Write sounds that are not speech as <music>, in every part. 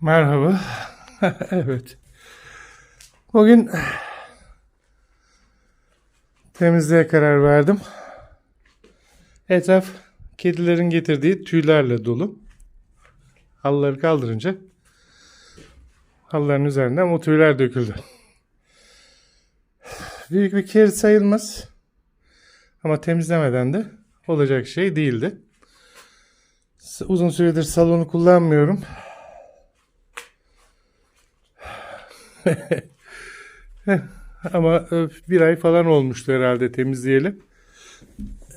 Merhaba. <laughs> evet. Bugün temizliğe karar verdim. Etraf kedilerin getirdiği tüylerle dolu. Halıları kaldırınca halıların üzerinden o tüyler döküldü. Büyük bir kir sayılmaz. Ama temizlemeden de olacak şey değildi. Uzun süredir salonu kullanmıyorum. <laughs> Ama e, bir ay falan olmuştu herhalde temizleyelim.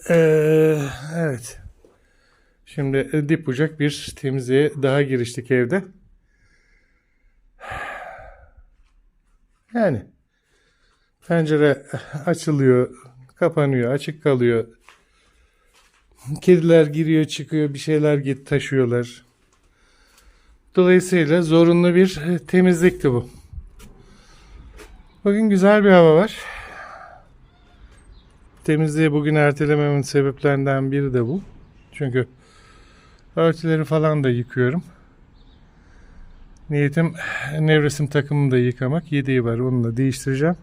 Ee, evet. Şimdi e, dip bucak bir temizliğe daha giriştik evde. <sighs> Yani pencere açılıyor, kapanıyor, açık kalıyor. Kediler giriyor, çıkıyor, bir şeyler git taşıyorlar. Dolayısıyla zorunlu bir e, temizlikti bu. Bugün güzel bir hava var. Temizliği bugün ertelememin sebeplerinden biri de bu. Çünkü örtüleri falan da yıkıyorum. Niyetim nevresim takımını da yıkamak. Yediği var onu da değiştireceğim.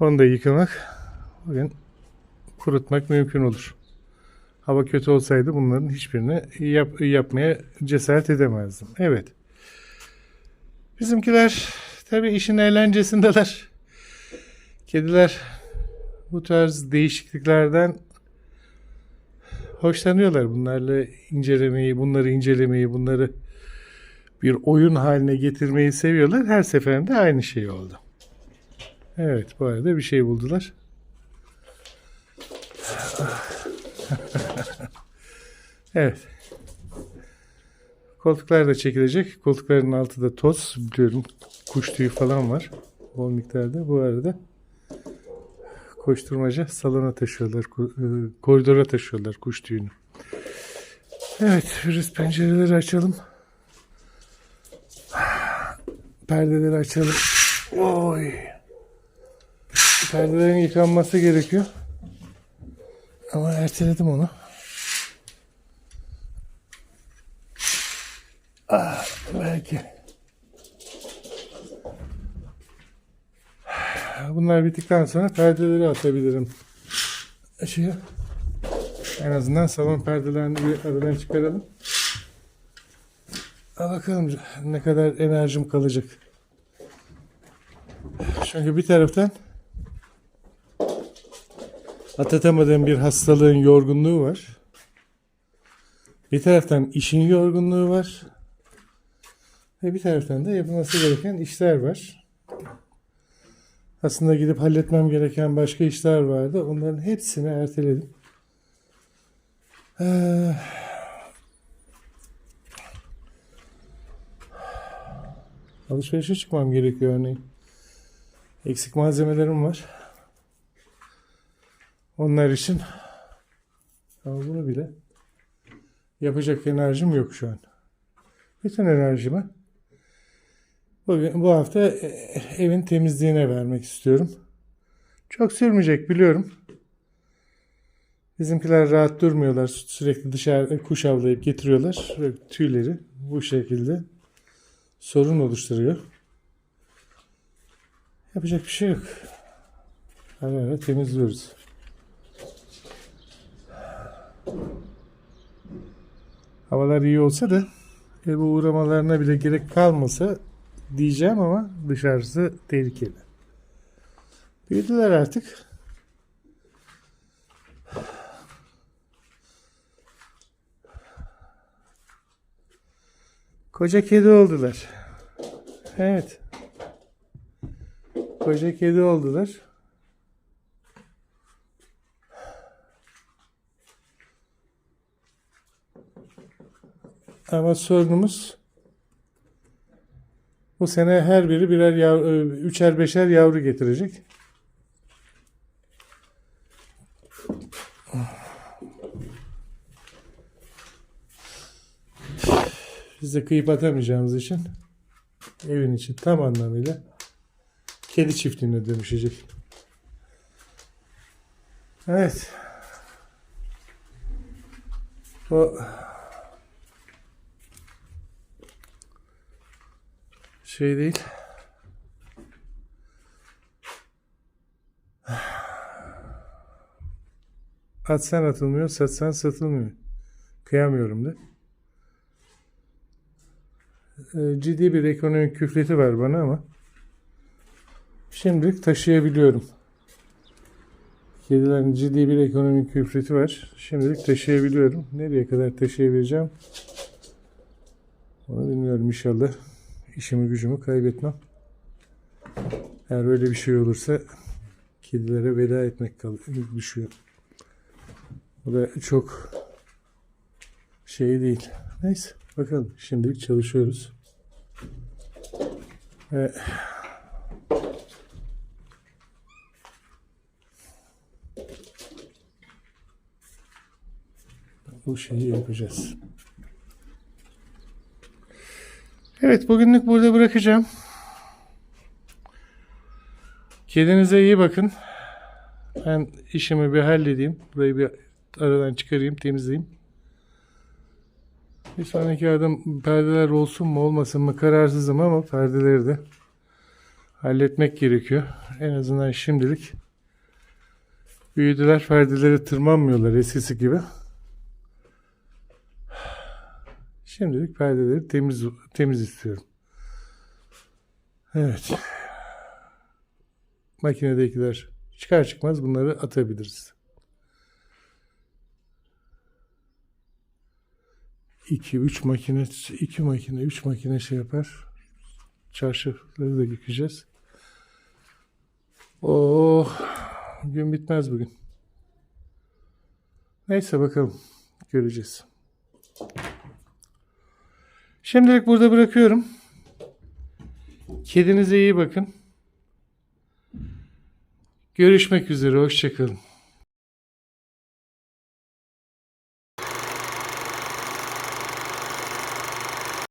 Onu da yıkamak. Bugün kurutmak mümkün olur. Hava kötü olsaydı bunların hiçbirini yap, yapmaya cesaret edemezdim. Evet. Bizimkiler tabii işin eğlencesindeler. Kediler bu tarz değişikliklerden hoşlanıyorlar. Bunlarla incelemeyi, bunları incelemeyi, bunları bir oyun haline getirmeyi seviyorlar. Her seferinde aynı şey oldu. Evet, bu arada bir şey buldular. <laughs> evet. Koltuklar da çekilecek. Koltukların altı da toz. Biliyorum kuş tüyü falan var. Bol miktarda. Bu arada koşturmaca salona taşıyorlar. e, Koridora taşıyorlar kuş tüyünü. Evet. Biraz pencereleri açalım. Perdeleri açalım. Oy. Perdelerin yıkanması gerekiyor. Ama erteledim onu. Ah, belki. Bunlar bittikten sonra perdeleri atabilirim. Şeye. En azından salon perdelerini bir aradan çıkaralım. Bakalım ne kadar enerjim kalacak. Çünkü bir taraftan atlatamadığım bir hastalığın yorgunluğu var. Bir taraftan işin yorgunluğu var. Ve bir taraftan da yapılması gereken işler var. Aslında gidip halletmem gereken başka işler vardı. Onların hepsini erteledim. Ee, alışverişe çıkmam gerekiyor örneğin. Eksik malzemelerim var. Onlar için ama bunu bile yapacak enerjim yok şu an. Bütün enerjimi bugün, bu hafta e, evin temizliğine vermek istiyorum. Çok sürmeyecek biliyorum. Bizimkiler rahat durmuyorlar. Sürekli dışarı kuş avlayıp getiriyorlar. Ve tüyleri bu şekilde sorun oluşturuyor. Yapacak bir şey yok. Ara ara temizliyoruz. Havalar iyi olsa da eve uğramalarına bile gerek kalmasa diyeceğim ama dışarısı tehlikeli. Büyüdüler artık. Koca kedi oldular. Evet. Koca kedi oldular. Ama sorunumuz bu sene her biri birer yavru, üçer beşer yavru getirecek. Biz de kıyıp atamayacağımız için evin içi tam anlamıyla kedi çiftliğine dönüşecek. Evet. O şey değil. Atsan atılmıyor, satsan satılmıyor. Kıyamıyorum da. Ee, ciddi bir ekonomik külfeti var bana ama şimdilik taşıyabiliyorum. Kedilerin ciddi bir ekonomik külfeti var. Şimdilik taşıyabiliyorum. Nereye kadar taşıyabileceğim? Onu bilmiyorum inşallah. İşimi gücümü kaybetmem. Eğer öyle bir şey olursa kedilere veda etmek düşüyor. Bu da çok şey değil. Neyse bakalım. Şimdilik çalışıyoruz. Ve bu şeyi yapacağız. Evet bugünlük burada bırakacağım. Kedinize iyi bakın. Ben işimi bir halledeyim. Burayı bir aradan çıkarayım, temizleyeyim. Bir sonraki adım perdeler olsun mu olmasın mı kararsızım ama perdeleri de halletmek gerekiyor. En azından şimdilik büyüdüler perdeleri tırmanmıyorlar eskisi gibi. Şimdilik perdeleri temiz temiz istiyorum. Evet. Makinedekiler çıkar çıkmaz bunları atabiliriz. 2 3 makine 2 makine 3 makine şey yapar. Çarşafları da yıkayacağız. Oh, gün bitmez bugün. Neyse bakalım. Göreceğiz. Şimdilik burada bırakıyorum. Kedinize iyi bakın. Görüşmek üzere. Hoşçakalın.